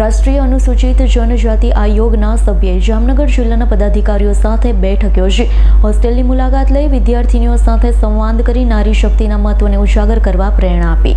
રાષ્ટ્રીય અનુસૂચિત જનજાતિ આયોગના સભ્યે જામનગર જિલ્લાના પદાધિકારીઓ સાથે બેઠક યોજી. હોસ્ટેલની મુલાકાત લઈ વિદ્યાર્થીનીઓ સાથે સંવાદ કરી નારી શક્તિના મહત્વને ઉજાગર કરવા પ્રેરણા આપી.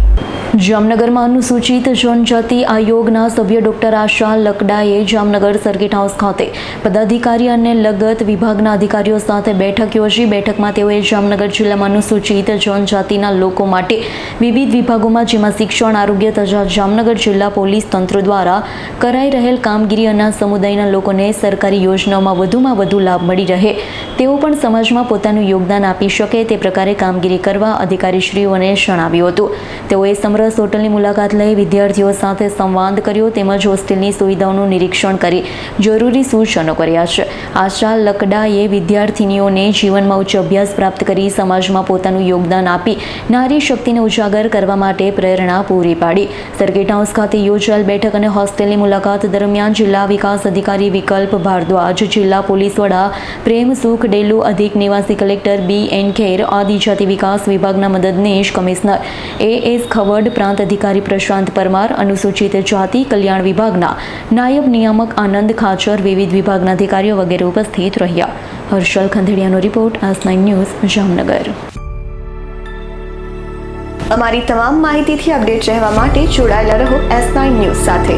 જામનગરમાં અનુસૂચિત જનજાતિ આયોગના સભ્ય ડોક્ટર આશા લકડાએ જામનગર સર્કિટ હાઉસ ખાતે પદાધિકારી અને લગત વિભાગના અધિકારીઓ સાથે બેઠક યોજી. બેઠકમાં તેઓએ જામનગર જિલ્લામાં અનુસૂચિત જનજાતિના લોકો માટે વિવિધ વિભાગોમાં જેમાં શિક્ષણ, આરોગ્ય તથા જામનગર જિલ્લા પોલીસ તંત્ર દ્વારા કરાઈ રહેલ કામગીરી અને સમુદાયના લોકોને સરકારી યોજનાઓમાં વધુમાં વધુ લાભ મળી રહે. તેઓ પણ સમાજમાં પોતાનું યોગદાન આપી શકે તે પ્રકારે કામગીરી કરવા અધિકારીશ્રીઓને જણાવ્યું હતું. તેઓએ સમરસ હોટલની મુલાકાત લઈ વિદ્યાર્થીઓ સાથે સંવાદ કર્યો તેમજ હોસ્ટેલની સુવિધાઓનું નિરીક્ષણ કરી જરૂરી સૂચનો કર્યા છે. આશા લકડાએ વિદ્યાર્થીનીઓને જીવનમાં ઉચ્ચ અભ્યાસ પ્રાપ્ત કરી સમાજમાં પોતાનું યોગદાન આપી નારી શક્તિને ઉજાગર કરવા માટે પ્રેરણા પૂરી પાડી. સર્કિટ હાઉસ ખાતે યોજાયેલ બેઠક અને હોસ્ટેલની મુલાકાત દરમિયાન જિલ્લા વિકાસ અધિકારી વિકલ્પ ભારદ્વાજ, જિલ્લા પોલીસ વડા પ્રેમ સુખ ડેલુ અધિક નિવાસી કલેક્ટર બી એન ખેર આદિજાતિ વિકાસ વિભાગના મદદનીશ કમિશનર એ એસ ખવડ, પ્રાંત અધિકારી પ્રશાંત પરમાર, અનુસૂચિત જાતિ કલ્યાણ વિભાગના નાયબ નિયામક આનંદ ખાચર, વિવિધ વિભાગના અધિકારીઓ વગેરે ઉપસ્થિત રહ્યા. હર્ષલ ખંધેડિયાનો રિપોર્ટ, આસ નાઇન ન્યૂઝ, જામનગર. અમારી તમામ માહિતીથી અપડેટ રહેવા માટે જોડાયેલા રહો એસ નાઇન ન્યૂઝ સાથે.